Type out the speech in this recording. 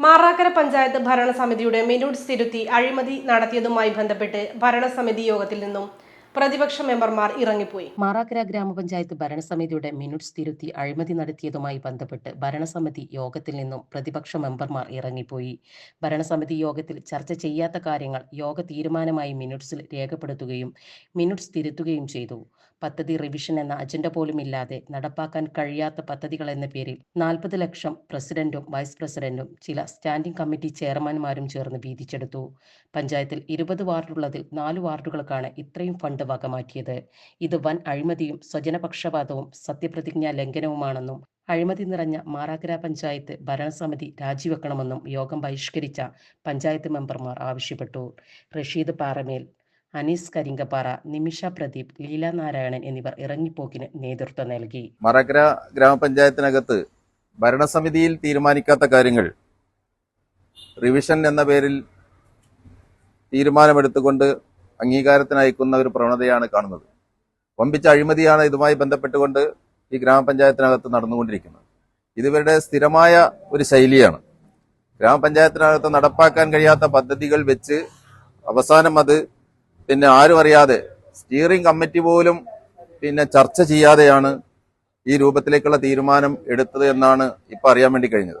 മാറാക്കര പഞ്ചായത്ത് ഭരണസമിതിയുടെ മിനുട്സ് തിരുത്തി അഴിമതി നടത്തിയതുമായി ബന്ധപ്പെട്ട് ഭരണസമിതി യോഗത്തിൽ നിന്നും പ്രതിപക്ഷ മെമ്പർമാർ ഇറങ്ങിപ്പോയി. മാറാക്കര ഗ്രാമപഞ്ചായത്ത് ഭരണസമിതിയുടെ മിനുട്സ് തിരുത്തി അഴിമതി നടത്തിയതുമായി ബന്ധപ്പെട്ട് ഭരണസമിതി യോഗത്തിൽ നിന്നും പ്രതിപക്ഷ മെമ്പർമാർ ഇറങ്ങിപ്പോയി. ഭരണസമിതി യോഗത്തിൽ ചർച്ച ചെയ്യാത്ത കാര്യങ്ങൾ യോഗ തീരുമാനമായി മിനുട്സിൽ രേഖപ്പെടുത്തുകയും മിനുട്സ് തിരുത്തുകയും ചെയ്തു. പദ്ധതി റിവിഷൻ എന്ന അജണ്ട പോലും ഇല്ലാതെ നടപ്പാക്കാൻ കഴിയാത്ത പദ്ധതികൾ എന്ന പേരിൽ നാൽപ്പത് ലക്ഷം പ്രസിഡന്റും വൈസ് പ്രസിഡന്റും ചില സ്റ്റാൻഡിംഗ് കമ്മിറ്റി ചെയർമാൻമാരും ചേർന്ന് വീതിച്ചെടുത്തു. പഞ്ചായത്തിൽ ഇരുപത് വാർഡുള്ളതിൽ നാല് വാർഡുകൾക്കാണ് ഇത്രയും ഫണ്ട് വകമാറ്റിയത് ഇത് വൻ അഴിമതിയും സ്വജനപക്ഷപാതവും സത്യപ്രതിജ്ഞാ ലംഘനവുമാണെന്നും അഴിമതി നിറഞ്ഞ മാറാഗ്ര പഞ്ചായത്ത് ഭരണസമിതി രാജിവെക്കണമെന്നും യോഗം ബഹിഷ്കരിച്ച പഞ്ചായത്ത് മെമ്പർമാർ ആവശ്യപ്പെട്ടു. റഷീദ് പാറമേൽ അനീസ് കരിങ്കപ്പാറ നിമിഷ പ്രദീപ് ലീല നാരായണൻ എന്നിവർ ഇറങ്ങിപ്പോക്കിന് നേതൃത്വം നൽകി. മറക്കര ഗ്രാമപഞ്ചായത്തിനകത്ത് ഭരണസമിതിയിൽ തീരുമാനിക്കാത്ത കാര്യങ്ങൾ റിവിഷൻ എന്ന പേരിൽ തീരുമാനമെടുത്തുകൊണ്ട് അംഗീകാരത്തിന് അയക്കുന്ന ഒരു പ്രവണതയാണ് കാണുന്നത്. വമ്പിച്ച അഴിമതിയാണ് ഇതുമായി ബന്ധപ്പെട്ടുകൊണ്ട് ഈ ഗ്രാമപഞ്ചായത്തിനകത്ത് നടന്നുകൊണ്ടിരിക്കുന്നത്. ഇതിവരുടെ സ്ഥിരമായ ഒരു ശൈലിയാണ്. ഗ്രാമപഞ്ചായത്തിനകത്ത് നടപ്പാക്കാൻ കഴിയാത്ത പദ്ധതികൾ വെച്ച് അവസാനം അത് പിന്നെ ആരും അറിയാതെ സ്റ്റിയറിംഗ് കമ്മിറ്റി പോലും പിന്നെ ചർച്ച ചെയ്യാതെയാണ് ഈ രൂപത്തിലേക്കുള്ള തീരുമാനം എടുത്തത് എന്നാണ് ഇപ്പൊ അറിയാൻ വേണ്ടി കഴിഞ്ഞത്.